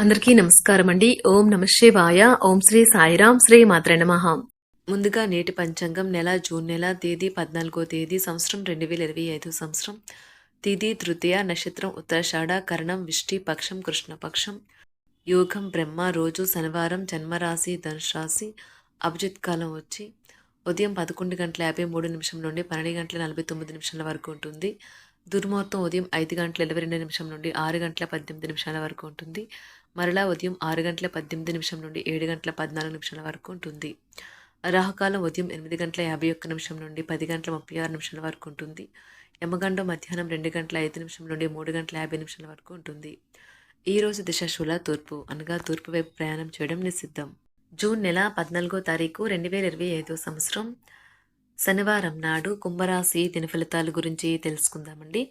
అందరికీ నమస్కారం అండి. ఓం నమ శివాయ. ఓం శ్రీ సాయిరాం శ్రీ మాత్ర నమః. ముందుగా నేటి పంచాంగం నెల జూన్ నెల తేదీ పద్నాలుగో తేదీ సంవత్సరం రెండు వేల ఇరవై ఐదు సంవత్సరం. తిథి తృతీయ నక్షత్రం ఉత్తరాషాఢ కరణం విష్టి పక్షం కృష్ణపక్షం యోగం బ్రహ్మ రోజు శనివారం జన్మరాశి ధనుసు రాశి అభిజిత్ కాలం వచ్చి ఉదయం పదకొండు గంటల యాభై మూడు నిమిషం నుండి పన్నెండు గంటల నలభై తొమ్మిది నిమిషాల వరకు ఉంటుంది. దుర్ముహూర్తం ఉదయం ఐదు గంటల ఇరవై రెండు నిమిషం నుండి ఆరు గంటల పద్దెనిమిది నిమిషాల వరకు ఉంటుంది. మరలా ఉదయం ఆరు గంటల పద్దెనిమిది నిమిషం నుండి ఏడు గంటల పద్నాలుగు నిమిషాల వరకు ఉంటుంది. రాహుకాలం ఉదయం ఎనిమిది గంటల యాభై ఒక్క నిమిషం నుండి పది గంటల ముప్పై ఆరు నిమిషాల వరకు ఉంటుంది. యమగండం మధ్యాహ్నం రెండు గంటల ఐదు నిమిషం నుండి మూడు గంటల యాభై నిమిషాల వరకు ఉంటుంది. ఈ రోజు దిశ శూల తూర్పు అనగా తూర్పు వైపు ప్రయాణం చేయడం నిషిద్ధం. జూన్ నెల పద్నాలుగో తారీఖు రెండు వేల ఇరవై ఐదో సంవత్సరం. శనివారం నాడు కుంభరాశి దిన ఫలితాల గురించి తెలుసుకుందామండి.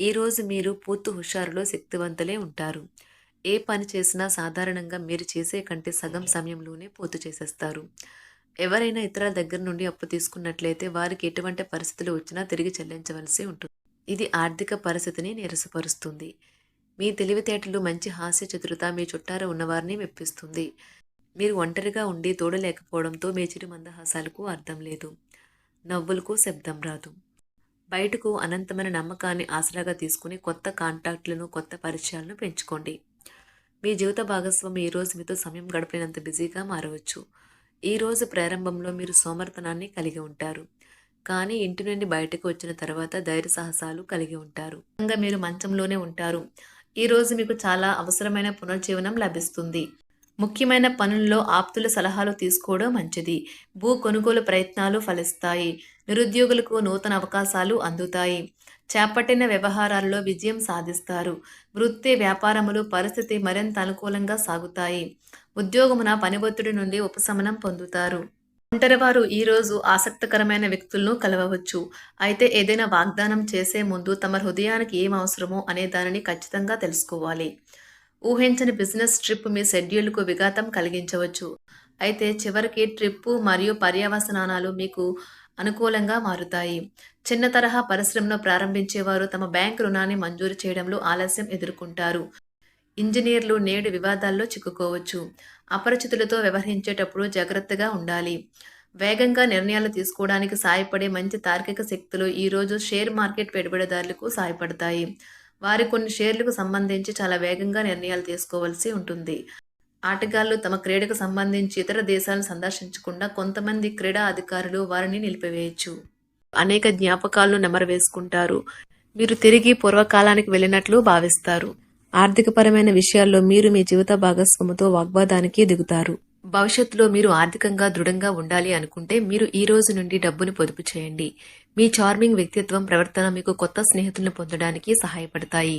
ఈరోజు మీరు పూర్తి హుషారులో శక్తివంతులే ఉంటారు. ఏ పని చేసినా సాధారణంగా మీరు చేసే కంటే సగం సమయంలోనే పూర్తి చేసేస్తారు. ఎవరైనా ఇతరుల దగ్గర నుండి అప్పు తీసుకున్నట్లయితే వారికి ఎటువంటి పరిస్థితులు వచ్చినా తిరిగి చెల్లించవలసి ఉంటుంది. ఇది ఆర్థిక పరిస్థితిని నిరసపరుస్తుంది. మీ తెలివితేటలు మంచి హాస్య చతురత మీ చుట్టార ఉన్నవారిని మెప్పిస్తుంది. మీరు ఒంటరిగా ఉండి తోడలేకపోవడంతో మీ చిరు మందహాసాలకు అర్థం లేదు. నవ్వులకు శబ్దం రాదు. బయటకు అనంతమైన నమ్మకాన్ని ఆసరాగా తీసుకుని కొత్త కాంటాక్ట్లను కొత్త పరిచయాలను పెంచుకోండి. మీ జీవిత భాగస్వామి ఈరోజు మీతో సమయం గడిపినంత బిజీగా మారవచ్చు. ఈరోజు ప్రారంభంలో మీరు సోమర్తనాన్ని కలిగి ఉంటారు. కానీ ఇంటి నుండి బయటకు వచ్చిన తర్వాత ధైర్య సాహసాలు కలిగి ఉంటారు. మీరు మంచంలోనే ఉంటారు. ఈరోజు మీకు చాలా అవసరమైన పునర్జీవనం లభిస్తుంది. ముఖ్యమైన పనుల్లో ఆప్తుల సలహాలు తీసుకోవడం మంచిది. భూ కొనుగోలు ప్రయత్నాలు ఫలిస్తాయి. నిరుద్యోగులకు నూతన అవకాశాలు అందుతాయి. చేపట్టిన వ్యవహారాల్లో విజయం సాధిస్తారు. వృత్తి వ్యాపారములు పరిస్థితి మరింత అనుకూలంగా సాగుతాయి. ఉద్యోగమున పని ఒత్తిడి నుండి ఉపశమనం పొందుతారు. ఒంటరివారు ఈరోజు ఆసక్తికరమైన వ్యక్తులను కలవవచ్చు. అయితే ఏదైనా వాగ్దానం చేసే ముందు తమ హృదయానికి ఏం అవసరమో అనే దానిని ఖచ్చితంగా తెలుసుకోవాలి. ఊహించని బిజినెస్ ట్రిప్ మీ షెడ్యూల్కు విఘాతం కలిగించవచ్చు. అయితే చివరికి ట్రిప్పు మరియు పర్యవసనాలు మీకు అనుకూలంగా మారుతాయి. చిన్న తరహా పరిశ్రమను ప్రారంభించేవారు తమ బ్యాంక్ రుణాన్ని మంజూరు చేయడంలో ఆలస్యం ఎదుర్కొంటారు. ఇంజనీర్లు నేడు వివాదాల్లో చిక్కుకోవచ్చు. అపరిచితులతో వ్యవహరించేటప్పుడు జాగ్రత్తగా ఉండాలి. వేగంగా నిర్ణయాలు తీసుకోవడానికి సాయపడే మంచి తార్కిక శక్తులు ఈరోజు షేర్ మార్కెట్ పెట్టుబడిదారులకు సాయపడతాయి వారి కొన్ని షేర్లకు సంబంధించి చాలా వేగంగా నిర్ణయాలు తీసుకోవాల్సి ఉంటుంది. ఆటగాళ్ళు తమ క్రీడకు సంబంధించి ఇతర దేశాలను సందర్శించకుండా కొంతమంది క్రీడా అధికారులు వారిని నిలిపివేయచ్చు. అనేక జ్ఞాపకాలను నెమరు వేసుకుంటారు మీరు తిరిగి పూర్వకాలానికి వెళ్ళినట్లు భావిస్తారు. ఆర్థికపరమైన విషయాల్లో మీరు మీ జీవిత భాగస్వామితో వాగ్వాదానికి దిగుతారు భవిష్యత్తులో మీరు ఆర్థికంగా దృఢంగా ఉండాలి అనుకుంటే మీరు ఈ రోజు నుండి డబ్బును పొదుపు చేయండి. మీ చార్మింగ్ వ్యక్తిత్వం ప్రవర్తన మీకు కొత్త స్నేహితులను పొందడానికి సహాయపడతాయి.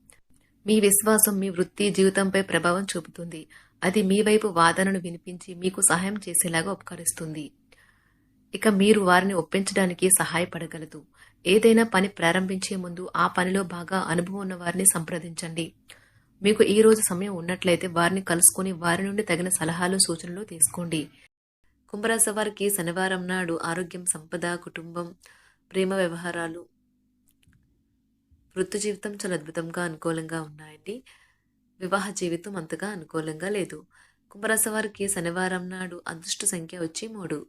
మీ విశ్వాసం మీ వృత్తి జీవితంపై ప్రభావం చూపుతుంది. అది మీ వైపు వాదనను వినిపించి మీకు సహాయం చేసేలాగా ఉపకరిస్తుంది. ఇక మీరు వారిని ఒప్పించడానికి సహాయపడగలదు. ఏదైనా పని ప్రారంభించే ముందు ఆ పనిలో బాగా అనుభవం ఉన్న వారిని సంప్రదించండి. మీకు ఈ రోజు సమయం ఉన్నట్లయితే వారిని కలుసుకుని వారి నుండి తగిన సలహాలు సూచనలు తీసుకోండి. కుంభరాశి వారికి శనివారం నాడు ఆరోగ్యం సంపద కుటుంబం ప్రేమ వ్యవహారాలు వృత్తి జీవితం చాలా అద్భుతంగా అనుకూలంగా ఉన్నాయండి. వివాహ జీవితం అంతగా అనుకూలంగా లేదు. కుంభరాశి వారికి శనివారం నాడు అదృష్ట సంఖ్య వచ్చి మూడు.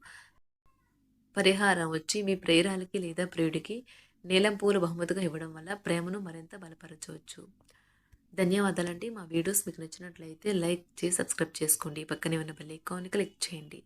పరిహారం వచ్చి మీ ప్రేరాలకి లేదా ప్రియుడికి నీలం పూలు బహుమతిగా ఇవ్వడం వల్ల ప్రేమను మరింత బలపరచవచ్చు. ధన్యవాదాలండి. మా వీడియోస్ మీకు నచ్చినట్లయితే లైక్ చేసి సబ్స్క్రైబ్ చేసుకోండి. పక్కనే ఉన్న బెల్ ఐకాన్ని క్లిక్ చేయండి.